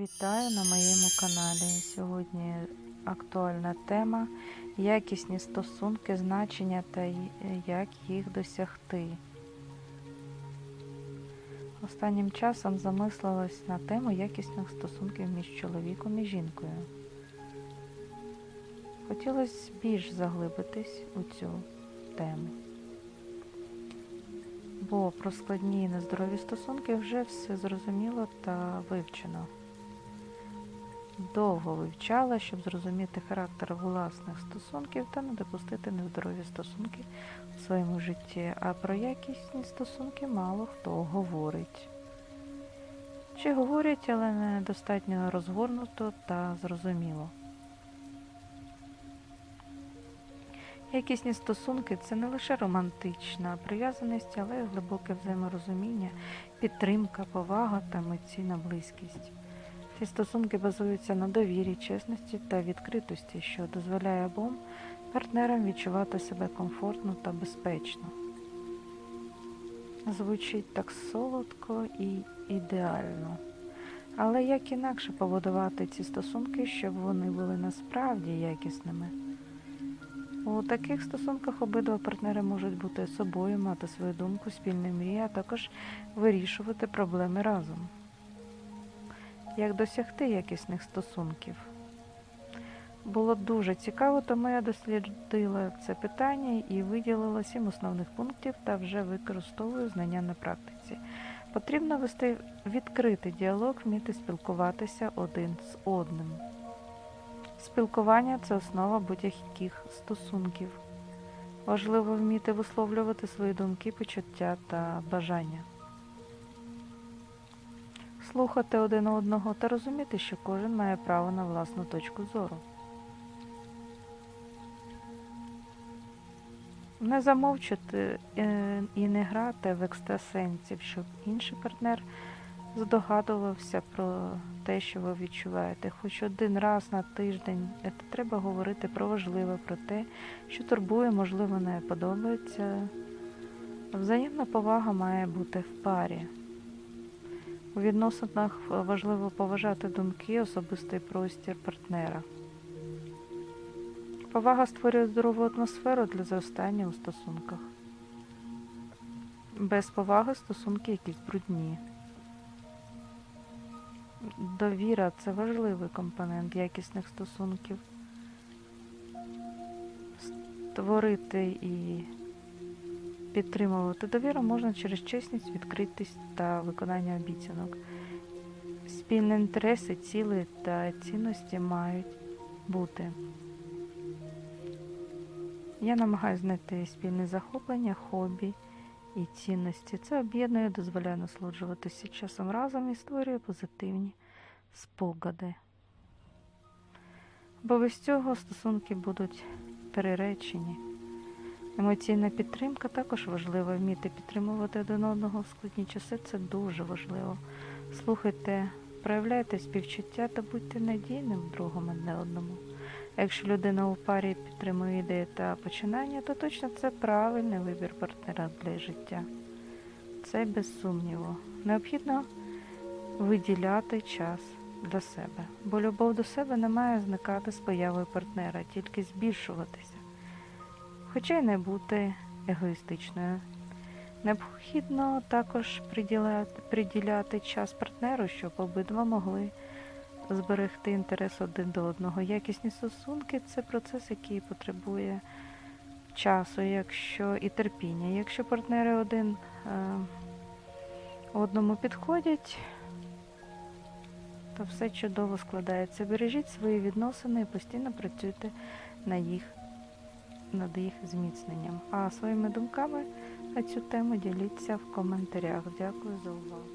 Вітаю на моєму каналі. Сьогодні актуальна тема якісні стосунки, значення та як їх досягти. Останнім часом замислилась на тему якісних стосунків між чоловіком і жінкою. Хотілося більш заглибитись у цю тему. Бо про складні і нездорові стосунки вже все зрозуміло та вивчено. Довго вивчала, щоб зрозуміти характер власних стосунків та не допустити нездорові стосунки у своєму житті, а про якісні стосунки мало хто говорить. Чи говорять, але не достатньо розгорнуто та зрозуміло. Якісні стосунки це не лише романтична прив'язаність, але й глибоке взаєморозуміння, підтримка, повага та емоційна близькість. Ці стосунки базуються на довірі, чесності та відкритості, що дозволяє обом партнерам відчувати себе комфортно та безпечно. Звучить так солодко і ідеально. Але як інакше побудувати ці стосунки, щоб вони були насправді якісними? У таких стосунках обидва партнери можуть бути собою, мати свою думку, спільні мрії, а також вирішувати проблеми разом. Як досягти якісних стосунків? Було дуже цікаво, тому я дослідила це питання і виділила сім основних пунктів та вже використовую знання на практиці. Потрібно вести відкритий діалог, вміти спілкуватися один з одним. Спілкування це основа будь-яких стосунків. Важливо вміти висловлювати свої думки, почуття та бажання. Слухати один одного та розуміти, що кожен має право на власну точку зору. Не замовчати е, і не грати в екстрасенсів, щоб інший партнер здогадувався про те, що ви відчуваєте. Хоч один раз на тиждень це треба говорити про важливе, про те, що турбує, можливо, не подобається. Взаємна повага має бути в парі. У відносинах важливо поважати думки, особистий простір партнера. Повага створює здорову атмосферу для зростання у стосунках. Без поваги стосунки якісь брудні. Довіра це важливий компонент якісних стосунків. Створити і підтримувати довіру можна через чесність, відкритість та виконання обіцянок. Спільні інтереси, цілі та цінності мають бути. Я намагаюся знайти спільне захоплення, хобі і цінності. Це об'єднує, дозволяє насолоджуватися часом разом і створює позитивні спогади. Бо без цього стосунки будуть переречені. Емоційна підтримка також важлива. Вміти підтримувати один одного в складні часи це дуже важливо. Слухайте, проявляйте співчуття та будьте надійним другом одне одному. Якщо людина у парі підтримує ідеї та починання, то точно це правильний вибір партнера для життя. Це без сумніву. Необхідно виділяти час для себе, бо любов до себе не має зникати з появою партнера, тільки збільшуватися хоча й не бути егоїстичною. Необхідно також приділяти, приділяти час партнеру, щоб обидва могли зберегти інтерес один до одного. Якісні стосунки це процес, який потребує часу, якщо і терпіння. Якщо партнери один е, одному підходять, то все чудово складається. Бережіть свої відносини і постійно працюйте на їх над їх зміцненням. А своїми думками на цю тему діліться в коментарях. Дякую за увагу.